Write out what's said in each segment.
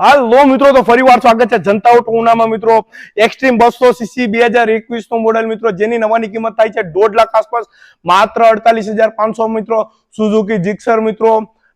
હાલો મિત્રો, તો ફરી વાર સ્વાગત છે જનતા ઓટો ઉનામાં મિત્રો. એક્સ્ટ્રીમ બસો સીસી બે હજાર એકવીસનું મોડેલ મિત્રો, જેની નવાની કિંમત થાય છે દોઢ લાખ આસપાસ. માત્ર અડતાલીસ હજાર પાંચસો મિત્રો. સુઝુકી જીક્સર મિત્રો,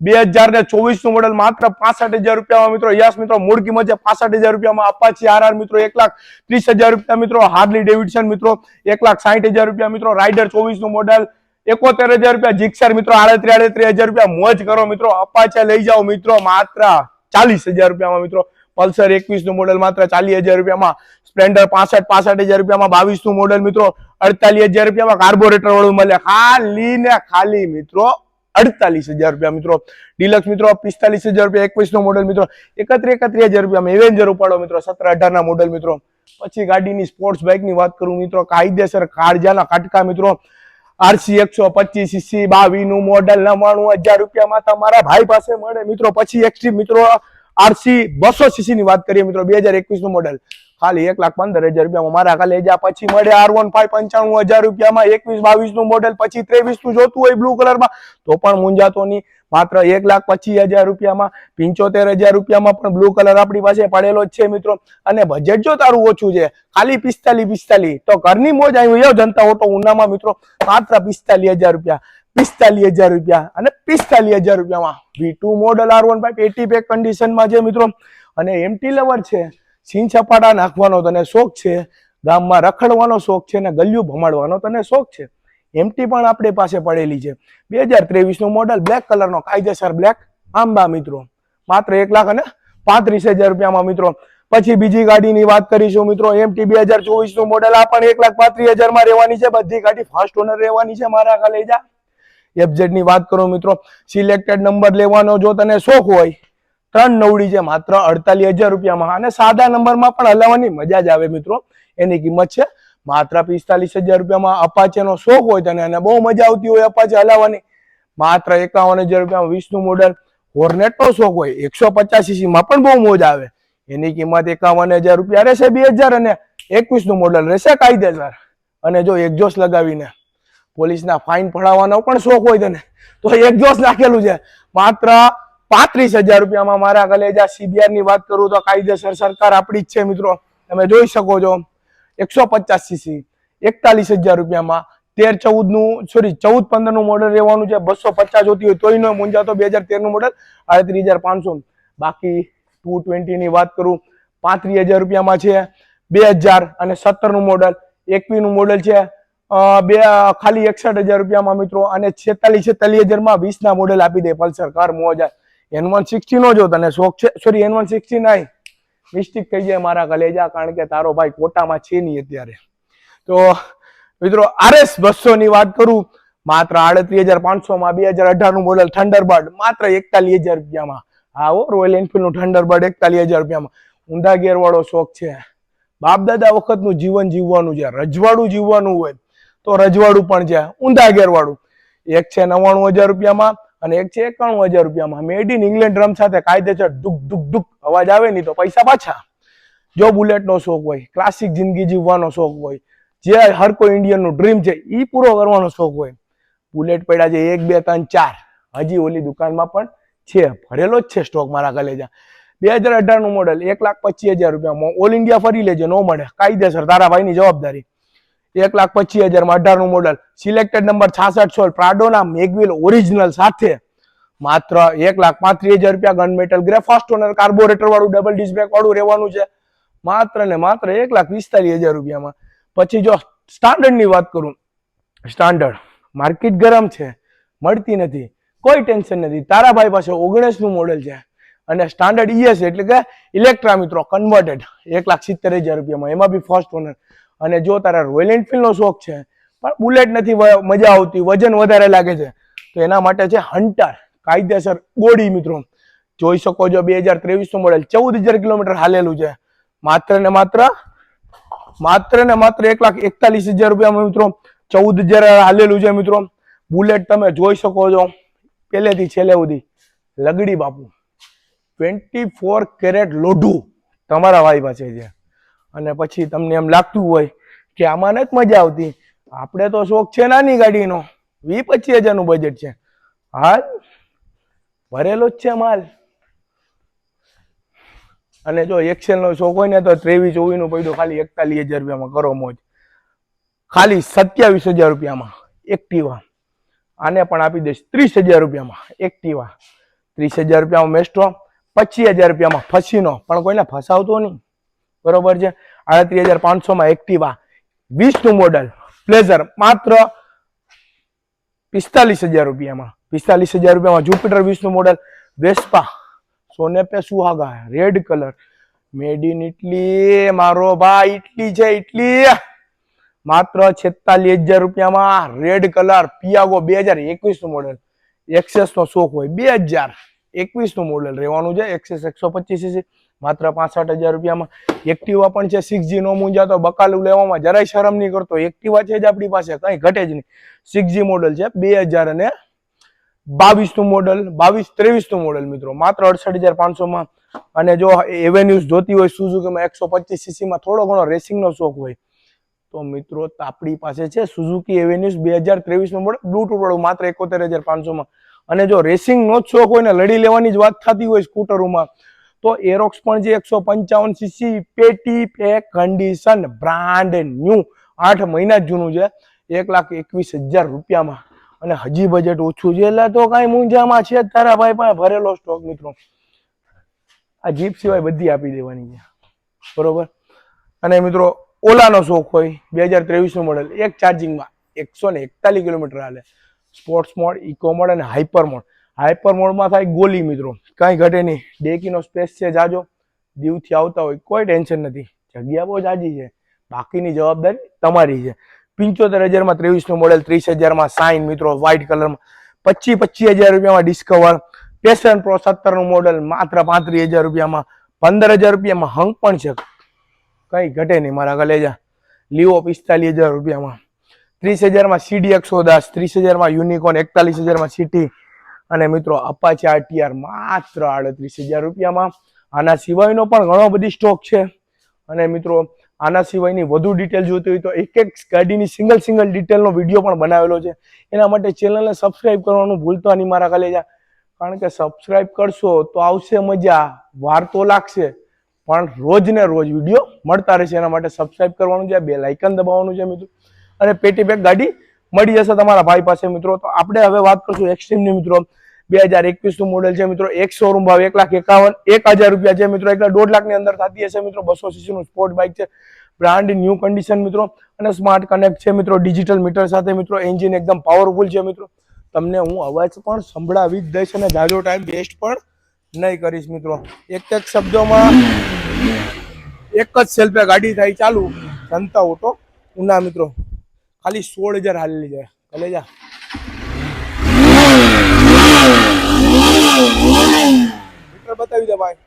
બે હજાર ચોવીસનું મોડેલ માત્ર પાસઠ હજાર રૂપિયામાં મિત્રો. યસ મિત્રો, મૂળ કિંમત છે પાસઠ હજાર રૂપિયામાં. અપાચી આર આર મિત્રો, એક લાખ ત્રીસ હજાર રૂપિયા મિત્રો. હાર્લી ડેવિડસન મિત્રો, એક લાખ સાઠ હજાર રૂપિયા મિત્રો. રાઇડર ચોવીસનું મોડેલ એકોતેર હજાર રૂપિયા. જીક્સર મિત્રો, આડત્રીસ આડત્રીસ હજાર રૂપિયા. મોજ કરો મિત્રો. અપાચે લઈ જાઓ મિત્રો, માત્ર ચાલીસ હજાર રૂપિયામાં મિત્રો. પલ્સર એકવીસનું મોડેલ માત્ર ચાલીસ હજાર રૂપિયામાં. સ્પ્લેન્ડર પાસઠ પાસઠ હજાર રૂપિયામાં બાવીસનું મોડેલ મિત્રો. અડતાલીસ હજાર રૂપિયામાં કાર્બોરેટર વાળું મળે. ખાલી ને ખાલી મિત્રો અડતાલીસ હજાર રૂપિયા મિત્રો. ડિલક્સ મિત્રો પિસ્તાલીસ હજાર રૂપિયા એકવીસનું મોડલ મિત્રો. એકત્રી એકત્રી હજાર રૂપિયામાં એવેન્જર ઉપાડો મિત્રો. સત્તર, અઢાર ના મોડલ મિત્રો. પછી ગાડીની સ્પોર્ટ્સ બાઇકની વાત કરું મિત્રો. કાયદેસર કાળજાના કાટકા મિત્રો. આરસી એકસો પચીસ સીસી બાવી નું મોડલ નવાણું હજાર રૂપિયામાં તમારા ભાઈ પાસે મળે. મિત્રો, પછી એક્સ્ટ્રીમ મિત્રો, આરસી બસો સીસી ની વાત કરીએ મિત્રો, બે હજાર એકવીસનું મોડલ ખાલી એક લાખ પંદર હજાર રૂપિયામાં મારા ખાલી હજાર પછી મળે આર વન ફાઈવ પંચાણું હજાર રૂપિયામાં એકવીસ બાવીસનું મોડલ પછી ત્રેવીસનું જોતું હોય બ્લુ કલરમાં તો પણ મુંજાતો નહીં. માત્ર એક લાખ પચીસ હજાર રૂપિયામાં, પંચોતેર હજાર રૂપિયામાં પણ બ્લુ કલર આપણી પાસે પડેલો જ છે મિત્રો. અને બજેટ જો તારું ઓછું છે, ખાલી પિસ્તાલીસ પિસ્તાલીસ. તો ઘરની મોજ આવી યો જનતા ઓટો ઉનામાં મિત્રો. માત્ર પિસ્તાલીસ હજાર રૂપિયા, પિસ્તાલીસ હજાર રૂપિયા અને પિસ્તાલીસ હજાર રૂપિયામાં. V two model R one five at pack કન્ડિશનમાં છે મિત્રો. અને એમટી લવર છે સીન સપાટા નાખવાનો તને શોખ છે, ગામમાં રખડવાનો શોખ છે અને ગલિયું ભમાડવાનો તને શોખ છે. એમટી પણ આપણી પાસે પડેલી છે. બે હજાર ત્રેવીસનું મોડલ બ્લેક કલરનો કાયદેસર બ્લેક આંબા મિત્રો. માત્ર એક લાખ અને પાંત્રીસ હજાર રૂપિયામાં મિત્રો. પછી બીજી ગાડીની વાત કરીશું મિત્રો. એમટી બે હજાર ચોવીસનું મોડલ આ પણ એક લાખ પાંત્રીસ હજારમાં રહેવાની છે. બધી ગાડી ફાસ્ટ ઓનર રહેવાની છે. મારા કલેજા એફઝેડની વાત કરું મિત્રો. સિલેક્ટેડ નંબર લેવાનો જો તને શોખ હોય, ત્રણ નવડી છે. માત્ર અડતાલીસ હજાર રૂપિયામાં. અને સાદા નંબરમાં પણ હલાવવાની મજા જ આવે મિત્રો. એની કિંમત છે માત્ર પિસ્તાલીસ હજાર રૂપિયામાં અપાચે નો શોખ હોય તને અને બહુ મજા આવતી હોય અપાચે હલાવવાની. માત્ર એકાવન હજાર રૂપિયામાં વિષ્ણુ મોડલ હોર્નેટ નો શોખ હોય. એકસો પચાસી માં પણ બહુ મોજ આવે. એની કિંમત એકાવન હજાર રૂપિયા રહેશે બે હજાર અને એકવીસનું મોડલ રહેશે કાયદેસર. અને જો એકજોશ લગાવીને પોલીસના ફાઇન ફળાવવાનો પણ શોખ હોય તને, તો એક્ઝોસ્ટ નાખેલું છે. માત્ર પાંત્રીસ હજાર રૂપિયામાં મારા કલેજા સીબીઆરની વાત કરું તો કાયદેસર સરકાર આપણી જ છે મિત્રો. તમે જોઈ શકો છો. એકસો પચાસ સીસી એકતાલીસ હજાર રૂપિયામાં. તેર ચૌદનું સોરી ચૌદ પંદરનું મોડલ રહેવાનું છે. બસો પચાસ જોતી હોય તોય નો મુંજાતો બે હજાર તેરનું મોડલ આડત્રીસ હજાર પાંચસો. બાકી ટુ ટ્વેન્ટી ની વાત કરું, પાંત્રીસ હજાર રૂપિયામાં છે, બે હજાર અને સત્તરનું મોડલ એકવી નું મોડલ છે બે, ખાલી એકસઠ હજાર રૂપિયામાં મિત્રો, અને છેતાલીસ છેતાલીસ હજારમાં વીસ ના મોડેલ આપી દે પલ્સર, કાર મોજા એન વન સિક્સટી નો જો તને શોખ છે સોરી એન વન સિક્સટી નાઈ મિસ્ટેક થઈ જાય મારા કલેજા, કારણ કે તારો ભાઈ કોટામાં છે નહીં અત્યારે. તો મિત્રો આરએસ બસો ની વાત કરું, માત્ર આડત્રીસ હજાર પાંચસો માં બે હજાર અઢારનું મોડલ થંડરબર્ડ માત્ર એકતાલીસ હજાર રૂપિયામાં. આવો રોયલ એન્ફિલ્ડનું થંડરબર્ડ એકતાલીસ હજાર રૂપિયામાં. ઊંધા ગેર વાળો શોખ છે. બાપ દાદા વખતનું જીવન જીવવાનું છે, રજવાડું જીવવાનું હોય, તો રજવાડું પણ છે, ઊંધા ગેર વાળું એક છે નવ્વાણું હજાર રૂપિયામાં અને એક છે એકાણું હજાર રૂપિયામાં. મેડ ઇન ઇંગ્લેન્ડ ડ્રમ સાથે કાયદેસર ડુક ડુક ડુક અવાજ આવે નહીં તો પૈસા પાછા. જો બુલેટનો શોખ હોય ક્લાસિક જિંદગી જીવવાનો શોખ હોય, જે હર કોઈ ઇન્ડિયનનો ડ્રીમ છે એ પૂરો કરવાનો શોખ હોય. બુલેટ પડ્યા છે એક, બે, ત્રણ, ચાર. હજી ઓલી દુકાનમાં પણ છે, ભરેલો જ છે સ્ટોક મારા કલેજા. બે હજાર અઢારનું મોડલ એક લાખ પચીસ હજાર રૂપિયામાં. ઓલ ઇન્ડિયા ફરી લેજે, નો મળે. કાયદેસર તારા ભાઈની જવાબદારી. એક લાખ પચીસ હજારમાં અઢારનું મોડલ સિલેક્ટેડ નંબર છાસઠ સોળ. પ્રાડોના મેગવિલ ઓરિજિનલ સાથે માત્ર એક લાખ પાંત્રીસ હજાર રૂપિયા gun metal grey first owner carburettor વાળું ડબલ ડિસ્ક વાળું રહેવાનું છે. માત્ર ને માત્ર એક લાખ પિસ્તાલીસ હજાર રૂપિયામાં. પછી જો સ્ટાન્ડર્ડની વાત કરું સ્ટાન્ડર્ડ માર્કેટ ગરમ છે, મળતી નથી, કોઈ ટેન્શન નથી. તારાભાઈ પાસે ઓગણીસનું મોડેલ છે અને સ્ટાન્ડર્ડ ઈએસ એટલે કે ઇલેક્ટ્રા મિત્રો કન્વર્ટેડ એક લાખ સિત્તેર હજાર રૂપિયામાં. એમાં બી ફર્સ્ટ ઓનર અને જો તારા રોયલ એન્ફિલ્ડનો શોખ છે, પણ બુલેટ નથી મજા આવતી, વજન વધારે લાગે છે, તો એના માટે છે હન્ટર કાયદેસર ગોળી મિત્રો. જોઈ શકો છો બે હજાર ત્રેવીસનું મોડેલ ચૌદ હજાર કિલોમીટર હાલેલું છે. માત્ર ને માત્ર માત્ર ને માત્ર એક લાખ એકતાલીસ હજાર રૂપિયામાં મિત્રો, ચૌદ હજાર હાલેલું છે મિત્રો. બુલેટ તમે જોઈ શકો છો, પહેલેથી છેલ્લે સુધી. લગડી બાપુ ટ્વેન્ટી ફોર કેરેટ લોઢું તમારા ભાઈ પાસે છે અને પછી તમને એમ લાગતું હોય કે આમાં નથી મજા આવતી. આપણે તો શોખ છે નાની ગાડીનો. વી પચીસ હજારનું બજેટ છે. હાલ ભરેલો જ છે માલ. અને જો એક્સેલ નો શોખ હોય ને તો ત્રેવીસ ચોવીસનું પડ્યું, ખાલી એકતાલીસ હજાર રૂપિયામાં કરો મોજ. ખાલી સત્યાવીસ હજાર રૂપિયામાં એક્ટિવા. આને પણ આપી દઈશ ત્રીસ હજાર રૂપિયામાં એક્ટિવા. ત્રીસ હજાર રૂપિયામાં મેસ્ટ્રો, પચીસ હજાર રૂપિયામાં ફસીનો. પણ કોઈને ફસાવતો નહીં. બરોબર છે? આડત્રીસ હજાર પાંચસોમાં એક્ટિવા. વીસનું મોડલ પ્લેઝર માત્ર પિસ્તાલીસ હજાર રૂપિયામાં. પિસ્તાલીસ હજાર રૂપિયામાં જુપિટર વીસનું મોડલ વેસ્પા સોને પે સુહાગા red colour made in Italy મારો ભાઈ ઇટલી છે ઇટલી માત્ર છેતાલીસ હજાર રૂપિયામાં રેડ કલર પિયાગો બે હજાર એકવીસનું મોડેલ એક્સેસ નો શોખ હોય. બે હજાર એકવીસનું મોડેલ રહેવાનું છે. એક્સેસ એકસો પચીસ માત્ર પાસઠ હજાર રૂપિયામાં. એક્ટિવા પણ છે સિક્સ જી નો મૂંઝાતો બકાલું લેવામાં જરાય શરમ નહીં કરતો. એક્ટિવા છે જ આપણી પાસે, કઈ ઘટે જ નહીં. સિક્સ જી મોડલ છે, બે હજાર અને બાવીસનું મોડેલ બાવીસ ત્રેવીસનું મોડેલ મિત્રો. માત્ર અડસઠ હજાર પાંચસો માં અને જો એવેન્યુઝ જોતી હોય સુઝુકીમાં એકસો પચીસ સીસી માં થોડો ઘણો રેસિંગ નો શોખ હોય. તો મિત્રો આપણી પાસે છે સુઝુકી એવેન્યુઝ બે હજાર ત્રેવીસનું મોડેલ બ્લુટૂથ વાળું માત્ર એકોતેર હજાર પાંચસો માં અને જો રેસિંગ નો જ શોખ હોય ને, લડી લેવાની જ વાત થતી હોય સ્કૂટરોમાં તો એરોક્સ પણ જે એકસો પંચાવન સીસી પેટી પેક કન્ડિશન બ્રાન્ડ ન્યૂ આઠ મહિના જૂનું છે. એક લાખ એકવીસ હજાર રૂપિયામાં. અને હજી બજેટ ઓછું છે એટલે તો કાંઈ મૂંઝામાં છે તારા ભાઈ, પણ ભરેલો સ્ટોક મિત્રો. આ જીપ સિવાય બધી આપી દેવાની છે. બરોબર? અને મિત્રો ઓલાનો શોખ હોય, બે હજાર ત્રેવીસનું મોડેલ એક ચાર્જિંગમાં એકસો ને એકતાલીસ કિલોમીટર હાલે. સ્પોર્ટ્સ મોડ ઇકો મોડ અને હાઇપર મોડ હાઇપર મોડમાં થાય ગોલી મિત્રો. કાંઈ ઘટે નહીં. ડેકીનો સ્પેસ છે, જાજો. દીવથી આવતા હોય, કોઈ ટેન્શન નથી. જગ્યા બહુ જાજી છે. બાકીની જવાબદારી તમારી છે. પંચોતેર હજારમાં ત્રેવીસનું મોડેલ ત્રીસ હજારમાં સાઇન મિત્રો વ્હાઇટ કલરમાં પચીસ પચીસ હજાર રૂપિયામાં ડિસ્કવર પેશન પ્રો સત્તરનું મોડેલ માત્ર પાંત્રીસ હજાર રૂપિયામાં. પંદર હજાર રૂપિયામાં હંગ પણ છે. કંઈ ઘટે નહીં મારા કલેજા લીવો પિસ્તાલીસ હજાર રૂપિયામાં. ત્રીસ હજારમાં સીડી એકસો દસ ત્રીસ હજારમાં યુનિકોન એકતાલીસ હજારમાં સિટી અને મિત્રો અપાચે આરટીઆર માત્ર આડત્રીસ હજાર રૂપિયામાં. આના સિવાયનો પણ ઘણો બધી સ્ટોક છે. અને મિત્રો, આના સિવાયની વધુ ડિટેલ જોતી હોય તો એક એક ગાડીની સિંગલ સિંગલ ડિટેલનો વીડિયો પણ બનાવેલો છે. એના માટે ચેનલને સબસ્ક્રાઇબ કરવાનું ભૂલતા નહીં મારા કલેજા કારણ કે સબસ્ક્રાઇબ કરશો તો આવશે મજા, વાર તો લાગશે, પણ રોજ ને રોજ વીડિયો મળતા રહેશે. એના માટે સબસ્ક્રાઇબ કરવાનું છે બે લાઇકન દબાવવાનું છે મિત્રો. અને પેટી પેક ગાડી મળી જશે તમારા ભાઈ પાસે, મિત્રો. તો આપણે હવે વાત કરશું એક્સ્ટ્રીમની મિત્રો. બે હજાર એકવીસનું મોડેલ છે, મિત્રો. એક શોરૂમ ભાવ એક લાખ એકાવન, એક હજાર રૂપિયા છે, મિત્રો. એટલે દોઢ લાખની અંદર થતી હશે, મિત્રો. બસો સીસી નું સ્પોર્ટ બાઇક છે. બ્રાન્ડ ન્યૂ કન્ડિશન મિત્રો. અને સ્માર્ટ કનેક્ટ છે, મિત્રો. ડિજિટલ મીટર સાથે, મિત્રો. એન્જિન એકદમ પાવરફુલ છે, મિત્રો. તમને હું અવાજ પણ સંભળાવી જ દઈશ અને જાજો ટાઈમ વેસ્ટ પણ નહીં કરીશ, મિત્રો. એક એક શબ્દોમાં એક જ સેલ્ફે ગાડી થાય, ચાલુ. જનતા ઓટો ઉના, મિત્રો. ખાલી સોળ હજાર હાલેલી છે કલેજા મીટર બતાવી દે ભાઈ.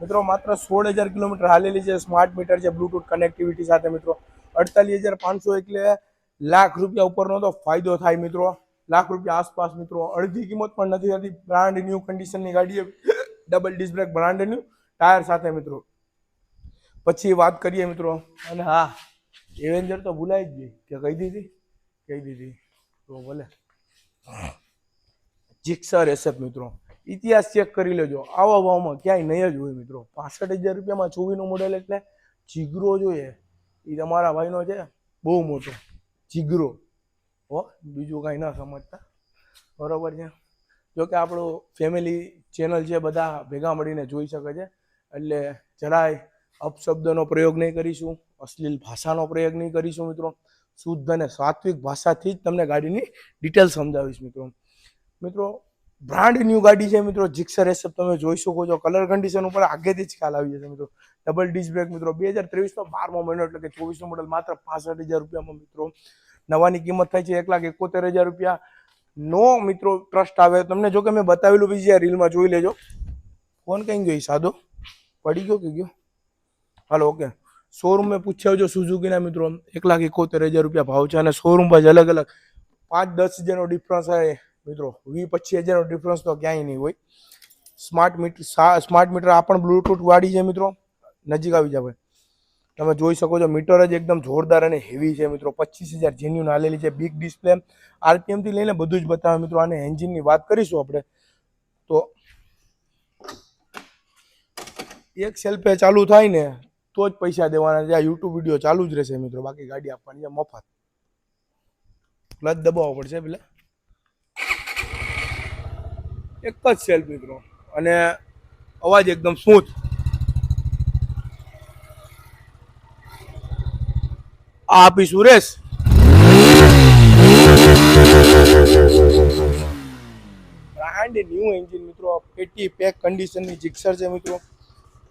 મિત્રો, માત્ર સોળ હજાર કિલોમીટર હાલેલી છે. સ્માર્ટ મીટર છે, બ્લુટૂથ કનેક્ટિવિટી સાથે મિત્રો. અડતાલીસ હજાર પાંચસો એટલે લાખ રૂપિયા ઉપરનો તો ફાયદો થાય મિત્રો. લાખ રૂપિયા આસપાસ મિત્રો. અડધી કિંમત પણ નથી થતી. બ્રાન્ડ ન્યૂ કન્ડિશનની ગાડી double disc brake brand new tyre સાથે મિત્રો. પછી વાત કરીએ મિત્રો. અને હા એવેન્જર તો ભૂલાઈ જ ગઈ કે કહી દીધી? કહી દીધી. તો ભલે. જીક્સર એસએફ મિત્રો. ઇતિહાસ ચેક કરી લેજો. આવા ભાવમાં ક્યાંય નહીં જ હોય મિત્રો. પાસઠ હજાર રૂપિયામાં ચોવીનું મોડેલ એટલે જીગરો જોઈએ. એ તમારા ભાઈનો છે. બહુ મોટો. જીગરો. હો, બીજું કાંઈ ના સમજતા. બરાબર છે. જો કે આપણું ફેમિલી ચેનલ છે, બધા ભેગા મળીને જોઈ શકે છે. એટલે જરાય અપશબ્દનો પ્રયોગ નહીં કરીશું, અશ્લીલ ભાષાનો પ્રયોગ નહીં કરીશું મિત્રો. શુદ્ધ અને સાત્વિક ભાષાથી જ તમને ગાડીની ડિટેલ સમજાવીશ મિત્રો. મિત્રો બ્રાન્ડ ન્યૂ ગાડી છે મિત્રો જીક્સર એસએફ તમે જોઈ શકો છો. કલર કન્ડિશન ઉપર આગેથી જ ખ્યાલ આવી જશે મિત્રો. ડબલ ડિસ્ક બ્રેક મિત્રો, બે હજાર ત્રેવીસનો બારમો મહિનો એટલે કે ચોવીસનો મોડલ માત્ર પાસઠ હજાર રૂપિયામાં મિત્રો. નવાની કિંમત થાય છે એક લાખ એકોતેર હજાર રૂપિયા. નો મિત્રો ટ્રસ્ટ આવે. તમને જો કે મેં બતાવેલું બીજી રીલમાં જોઈ લેજો. ફોન કઈ ગયો સાદો? પડી ગયો કે ગયો? હાલો, ઓકે. શોરૂમ મેં પૂછ્યા જો સુઝુકીના મિત્રો, એક લાખ એકોતેર હજાર રૂપિયા ભાવ છે અને શોરૂમ પર અલગ અલગ. પાંચ દસ હજારનો ડિફરન્સ આવે મિત્રો, વીસ પચીસ હજારનો ડિફરન્સ તો ક્યાંય નહીં હોય. સ્માર્ટ મીટર સ્માર્ટ મીટર આ પણ બ્લુટૂથ વાળી છે મિત્રો, નજીક આવી જાવ. તમે જોઈ શકો છો મીટર જ એકદમ જોરદાર અને હેવી છે મિત્રો, પચીસ હજાર જેન્યુન આલેલી છે બિગ ડિસ્પ્લે આરપીએમથી લઈને બધું જ બતાવે મિત્રો, આને એન્જિનની વાત કરીશું આપણે. તો એક સેલ્ફે ચાલુ થાય ને તો જ પૈસા દેવાના છે. આ યુટ્યુબ વીડિયો ચાલુ જ રહેશે મિત્રો. બાકી ગાડી આપવાની છે, મફત. ક્લચ દબાવવો પડશે પેલા. એક જ સેલ્ફ મિત્રો. અને અવાજ એકદમ સ્મૂથ આ આપી સુરેશ. બ્રાન્ડ ન્યૂ એન્જિન મિત્રો. પેટી પેક કન્ડિશનની જિક્સર છે મિત્રો.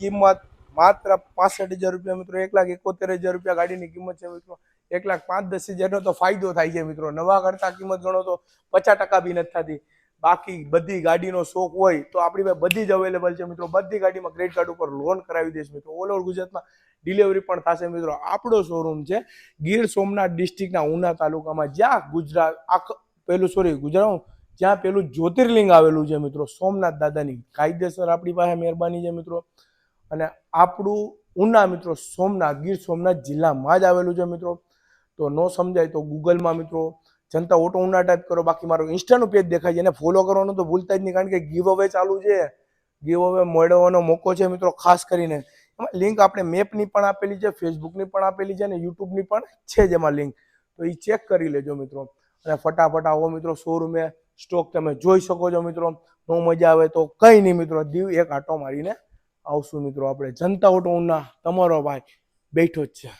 કિંમત માત્ર પાસઠ હજાર રૂપિયા મિત્રો, એક લાખ એકોતેર હજાર રૂપિયા ગાડીની કિંમત છે મિત્રો. એક લાખ પાંચ દસ હજારનો તો ફાયદો થાય છે મિત્રો. નવા કરતા કિંમત ગણો તો પચાસ ટકા બી નથી થતી. બાકી બધી ગાડીનો શોખ હોય તો આપણી પાસે બધી જ અવેલેબલ છે મિત્રો. બધી ગાડીમાં ક્રેડિટ કાર્ડ ઉપર લોન કરાવી દઈશ મિત્રો. ઓલ ઓવર ગુજરાતમાં ડિલિવરી પણ થશે મિત્રો. આપણો શોરૂમ છે ગીર સોમનાથ ડિસ્ટ્રિક્ટના ઉના તાલુકામાં. જ્યાં ગુજરાત, આખ, પેલું સોરી ગુજરાત જ્યાં પેલું જ્યોતિર્લિંગ આવેલું છે મિત્રો. સોમનાથ દાદાની કાયદેસર આપણી પાસે મહેરબાની છે મિત્રો. અને આપણું ઉના મિત્રો સોમનાથ, ગીર સોમનાથ જિલ્લામાં જ આવેલું છે મિત્રો. તો ન સમજાય તો ગૂગલમાં મિત્રો, જનતા ઓટો ઉના ટાઈપ કરો, બાકી મારો ઇન્સ્ટાનું પેજ દેખાય છે. એને ફોલો કરવાનું તો ભૂલતા જ નહીં, કારણ કે ગીવ અવે ચાલુ છે. ગીવ અવે મેળવવાનો મોકો છે મિત્રો, ખાસ કરીને. એમાં લિંક આપણે મેપની પણ આપેલી છે ફેસબુકની પણ આપેલી છે અને યુટ્યુબની પણ છે જ એમાં લિંક તો એ ચેક કરી લેજો મિત્રો. અને ફટાફટ આવો મિત્રો શોરૂમે સ્ટોક તમે જોઈ શકો છો મિત્રો. નો મજા આવે તો કંઈ નહીં મિત્રો, દીવ એક આટો મારીને આવશું મિત્રો આપણે જનતા ઓટોના તમારો ભાઈ બેઠો જ છે.